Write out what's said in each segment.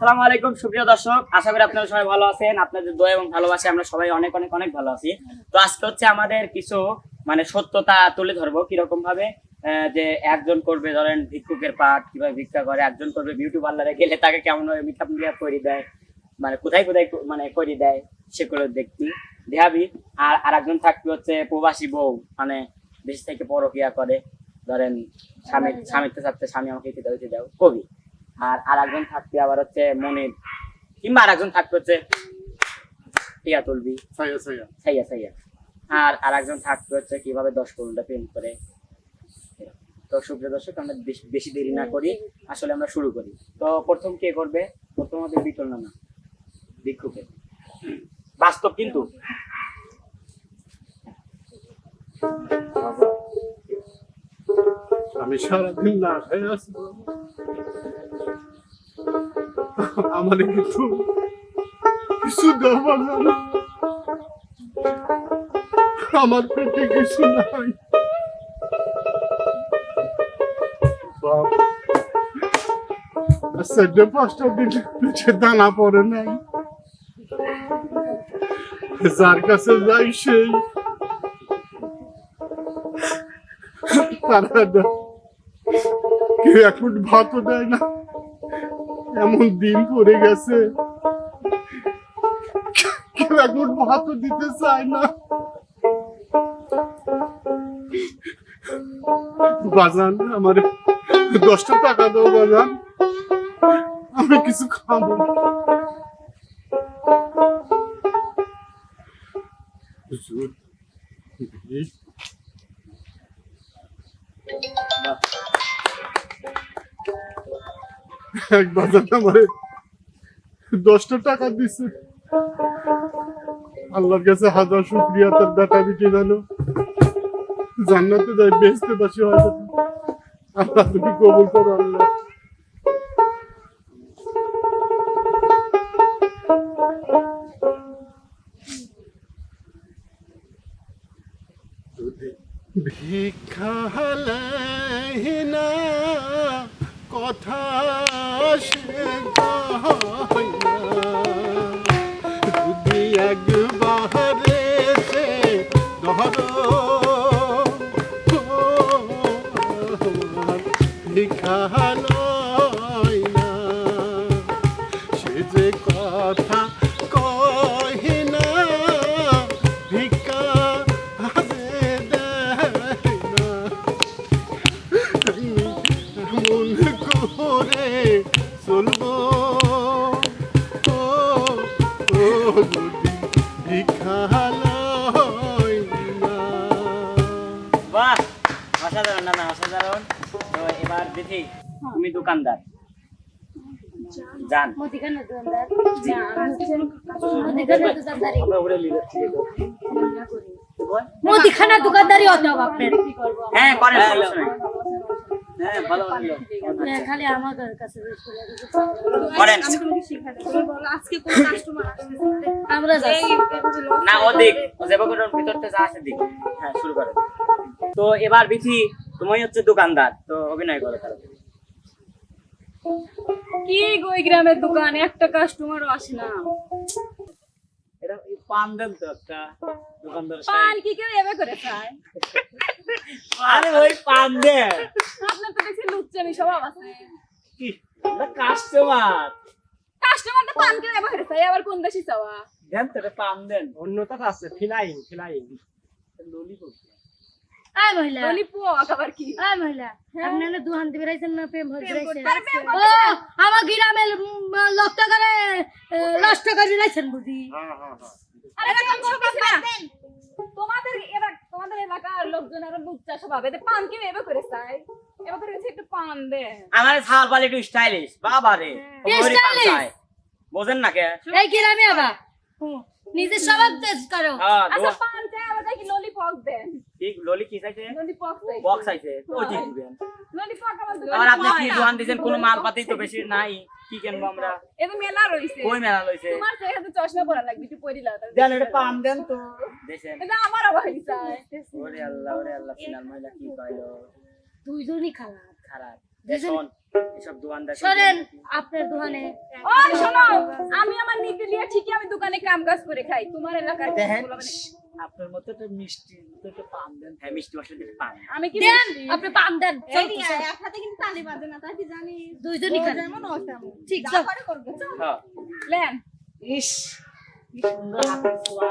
আসসালামু আলাইকুম, সুপ্রিয় দর্শক। আশা করি আপনারা সবাই ভালো আছেন। আপনাদের দোয়া এবং ভালোবাসে আমরা সবাই অনেক অনেক অনেক ভালো আছি। তো আজকে হচ্ছে আমাদের কিছু মানে সত্যতা তুলে ধরবো কীরকম ভাবে যে একজন করবে, ধরেন ভিক্ষুকের পাঠ, কীভাবে ভিক্ষা করে, একজন করবে বিউটি পার্লারে গেলে তাকে কেমন ভাবে মেকআপ মেকআপ করে দেয় মানে কোথায় কোথায় মানে করে দেয়, সেগুলো দেখবি, দেখাবি। আর আর একজন থাকবে হচ্ছে প্রবাসী বউ মানে দেশ থেকে পরকিয়া করে, ধরেন স্বামী স্বামীতে থাকতে স্বামী আমাকে দাও, কবি। আর আর একজন থাকবে আবার হচ্ছে মনির। কিংবা আর একজন থাকবে হচ্ছে টিয়া তুলবি। সাইয়া সাইয়া আর আর একজন থাকবে হচ্ছে কীভাবে দশ করুনটা প্রেম করে। তো সুপ্রিয় দর্শক আমরা বেশ- দেরি না করি। আসলে আমরা শুরু করি। তো প্রথম কে করবে? প্রথম আমাদের বিটল নানা ভিক্ষুকে। বাস্তব কিন্তু। আমি সারাদিন না খেয়ে আছি। আমার কিছু কিছু দেওয়া না। আমার পেটে কিছু নাই। বাপ। পাঁচটা দিন পেটে দানা পড়ে নাই। যার কাছে যাই সেই। তারা। কেউ এখন ভাতও দেয় না। এমন দিন পড়ে গেছে। কেউ এখন ভাতও দিতে চায় না। বাজান আমার দশটা টাকা দাও বাজান। আমি কিছু খাব। হুজুর, এক বাজার আমারে দশটা টাকা দিছে। আল্লাহর কাছে হাজার শুক্রিয়া, তার বেটা বিটি জানো জান্নাতে যাই বেসতে বাসি হয়। আল্লাহ তুমি কবুল করো, আল্লাহ। ভিক্ষা না, কথা সে অসাধারণ না না অসাধারণ। তো এবার দিদি তুমি দোকানদার। জান মুদিখানা দোকানদার হতে হবে আপনার হ্যাঁ করেন খালি কাছে আজকে কোন কাস্টমার আমরা না ভিতর থেকে যা আছে দিক। হ্যাঁ শুরু করো। তো এবার বিথি তুমি হচ্ছে দোকানদার। তো অভিনয় করো তাহলে। কি গো গ্রামের দোকান? একটা কাস্টমারও আসে না। এটা পান দেন তো একটা দোকানদার পান কি কেউ এবে করে খায়? আরে ওই পান দেন। তো স্বভাব আছে কি? কাস্টমার কাস্টমার তো পান কেউ এবে করে আবার কোন দেশি চাওয়া দেন তো পান দেন। অন্যটা আছে ফিলাইন ফিলাইন। ললিপপ আয় মহিলা। বলি আবার কি? আয় মহিলা আপনারা দুহান দিবে রাইছেন না প্রেম ভর রাইছেন ও আমার গ্রামের লক্ষ্য করে নষ্ট করে রাইছেন বুঝি? আরে তোমাদের এবার তোমাদের এলাকার লোকজন আরও লুচ্চা স্বভাব পান কি এবার করে চাই এবার করে একটু পান দে। আমার ছাওয়াল পালে একটু স্টাইলিশ বাবা রে? চায়। বোঝেন না কে? এই গ্রামে আবার? নিজের স্বভাব তেজ করো। হ্যাঁ আচ্ছা পান চাই আবার দেখি ললিপপ দেন। ঠিক ললি কি চাইছে? ললিপপ বক্স চাইছে। ওটি দিবেন ললিপপ আর আপনি কি দোকান দিয়েছেন? কোনো মাল পাতি তো বেশি নাই। কি কিনবো আমরা? এটা মেলা রইছে কই মেলা লইছে তোমার তো এখানে চশমা পরা লাগবে একটু পরিলা দেন এটা পান দেন তো। দেখেন। এটা আমার আবার চাই। ওরে আল্লাহ ওরে আল্লাহ ফিনাল মহিলা কি কইলো দুইজনই খারাপ। খারাপ। দেখুন। এসব দোকানদার সরেন আপনার দোকানে ও শোনো আমি আমার নীতি দিয়ে ঠিকই আমি দোকানে কাম কাজ করে খাই। তোমার এলাকার দেখেন। আপনার মতো একটা মিষ্টি তো একটা পান দেন। হ্যাঁ মিষ্টি পান। আমি কি দেন আপনি পান দেন চল তো, চল। এক হাতে কিন্তু তালি বাজে না তাই কি জানি? দুইজনই খান। যেমন ও তেমন। ঠিক যা করে করবে হ্যাঁ। লেন। ইস কি সুন্দর ছোঁয়া।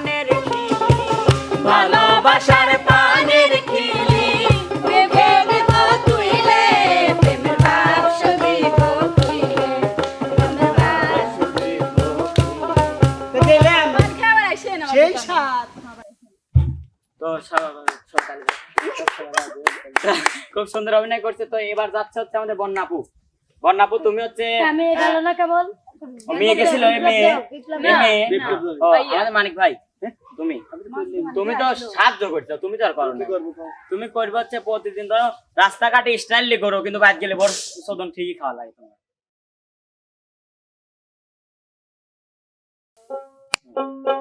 ভালোবাসার পানের খিলি। তুইলে প্রেমের তুইলে দিলাম সেই সাত তো খুব সুন্দর অভিনয় করছে। তো এবার যাচ্ছে হচ্ছে আমাদের বন্যাপু। বন্যাপু তুমি হচ্ছে আমি গেল না কেবল? মেয়ে গেছিল মেয়ে। মেয়ে। আমাদের মানিক ভাই। তুমি? তুমি তো সাহায্য করছ তুমি তো আর করো না। তুমি করবে হচ্ছে প্রতিদিন ধরো রাস্তাঘাটে স্টাইলি করো কিন্তু বাদ গেলে বড় শোধন ঠিকই খাওয়া লাগে তোমার। আসে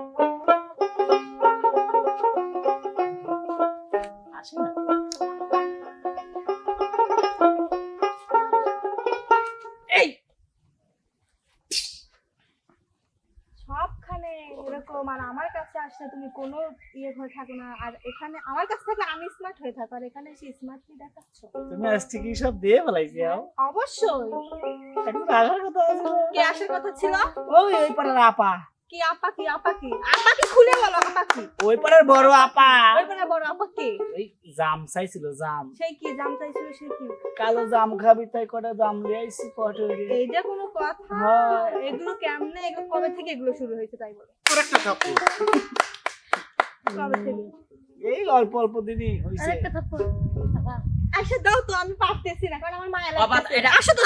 কাছে তুমি কোনো ইয়ে হয়ে থাকো না। আর এখানে আমার কাছে থাকলে আমি স্মার্ট হয়ে থাকো আর এখানে এসে স্মার্ট কি দেখাচ্ছ? তুমি আজ থেকে সব দিয়ে ফেলাইছি আও? অবশ্যই। আসার কথা আছে। কি আসার কথা ছিল? ওই ওই পাড়ার আপা। কি আপা কি আপা কি? আপা কি খুলে বলো আপা কি? ওই পাড়ার বড় আপা। ওই বলে বড় আপা কি? ওই জাম চাইছিল জাম। সেই কি জাম চাইছিল সে কি? কালো জাম খাবি তাই কটা জাম লিয়ে আইছি পটে এইটা কোনো কথা হ্যাঁ। এগুলো কেমনে এগুলো কবে থেকে এগুলো শুরু হয়েছে তাই বলো। একটা কাপড় থেকে এই অল্প অল্প দিনই হইছে। আরেকটা দাও তো আমি পারতেছি না কারণ আমার মায়ের বাবা, এটা- আসো তো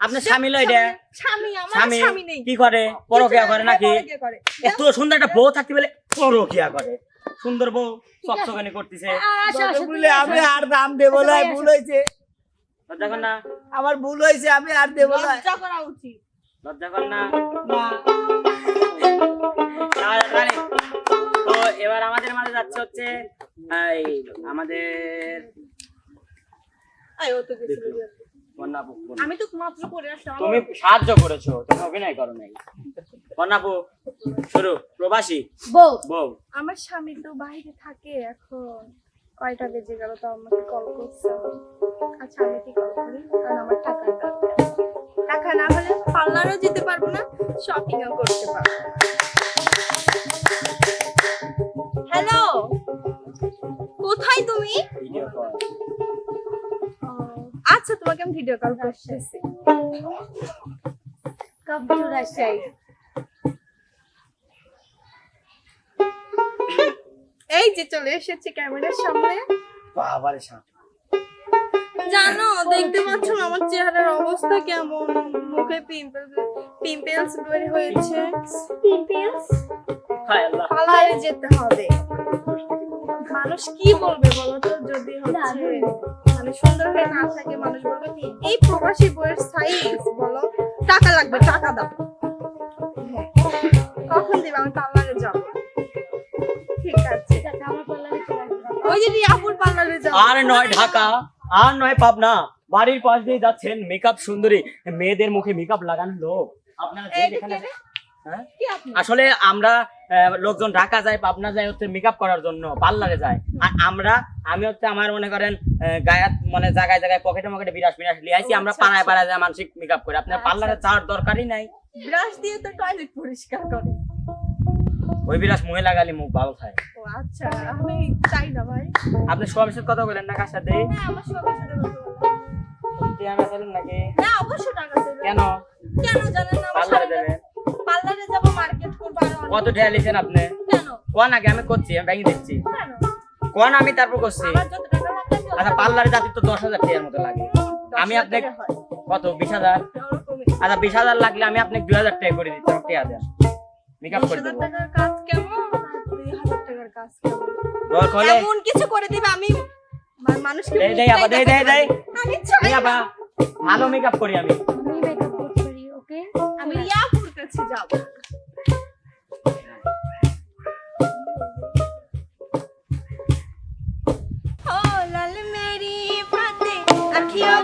আপনার স্বামী লয় এটা। স্বামী আমার স্বামী স্বামী নেই। কি করে? পরকিয়া করে নাকি? এত সুন্দর একটা বউ থাকতে বলে পরকিয়া করে। সুন্দর বউ চকচকানি করতেছে। আমি আর দাম দেব না ভুল হয়েছে। লজ্জা না। আমার ভুল হয়েছে আমি আর দেব না। লজ্জা করা উচিত। লজ্জা কর না। না। তো এবার আমাদের মাঝে যাচ্ছে হচ্ছে এই আমাদের আয় ও তো গেছিল। বন্যাপু আমি তো মাত্র করে আসলাম। তুমি সাহায্য করেছ তুমি অভিনয় করো নাই। বন্যাপু শুরু প্রবাসী। বউ। বউ। আমার স্বামী তো বাইরে থাকে এখন। কয়টা বেজে গেল তো আমাকে কল করছে। আচ্ছা আমি কি কল করি কারণ আমার দরকার। টাকা না হলে পার্লারও যেতে পারব না শপিংও করতে পারব আচ্ছা তোমাকে আমি ভিডিও কল করতেছি কম্পিউটার আসছে এই যে চলে এসেছি ক্যামেরার সামনে। বাবারে সাপ। জানো দেখতে পাচ্ছ না আমার চেহারার অবস্থা কেমন? মুখে পিম্পলস পিম্পলস বের হয়েছে। পিম্পলস হায় আল্লাহ। পার্লারে যেতে হবে। মানুষ কি বলবে বলো তো যদি হচ্ছে। মানে সুন্দর হয়ে না থাকে মানুষ বলবে এই প্রবাসী বইয়ের সাইজ বলো টাকা লাগবে টাকা দাও। কখন দিবে? আমি পার্লারে যাব। ঠিক আছে। ঠিক আছে আমার পার্লারে চলে আসবে ওই যে রিয়াপুর পার্লারে যাব আর নয় ঢাকা আর নয় পাবনা। বাড়ির পাশ দিয়ে যাচ্ছেন মেকআপ সুন্দরী। মেয়েদের মুখে মেকআপ লাগানো লোক। আপনারা? হ্যাঁ? আসলে আমরা লোকজন ঢাকা যায় পাবনা যায় হচ্ছে মেকআপ করার জন্য পার্লারে যায়। আর আমরা আমি হচ্ছে আমার মনে করেন গায়াত মানে জায়গায় জায়গায় পকেটে মকেটে বিরাস বিরাস লিয়ে আইছি আমরা আচ্ছা, পাড়ায় আচ্ছা। পাড়ায় যায় মানসিক মেকআপ করে। আপনার আচ্ছা, পার্লারে। যাওয়ার দরকারই নাই। ব্রাশ দিয়ে তো টয়লেট পরিষ্কার করে। ওই বিরাস মুহে লাগালে মুখ ভালো থাকে। ও আচ্ছা আমি চাই না ভাই। আপনি সবার সাথে কথা বলেন না কার সাথে? হ্যাঁ আমার সবার সাথে কথা বলো। টিয়ানা ছিলেন নাকি? হ্যাঁ অবশ্যই টাকা কেন? কেন জানেন না পার্লারে পার্লারে যাব মার্কেট করব আর কত টাকা লিছেন আপনি? কেন? কোন আগে আমি করছি আমি দিচ্ছি। কোন? আমি তারপর করছি। আচ্ছা পার্লারে যাতে তো দশ হাজার টাকার মতো লাগে। আমি আপনাকে কত বিশ হাজার? আচ্ছা বিশ হাজার লাগলে আমি আপনাকে দুই হাজার টাকা করে দিচ্ছি টাকা দেন। মেকআপ করে দেবো। টাকার কাজ কেমন? আর দুই হাজার টাকার কাজ কেমন? এমন কিছু করে দিবে আমি মানুষকে দেই দেই দেই দেই। আমি ভালো মেকআপ করি আমি। যাও। ও লাল মেরি ফাতে আখিও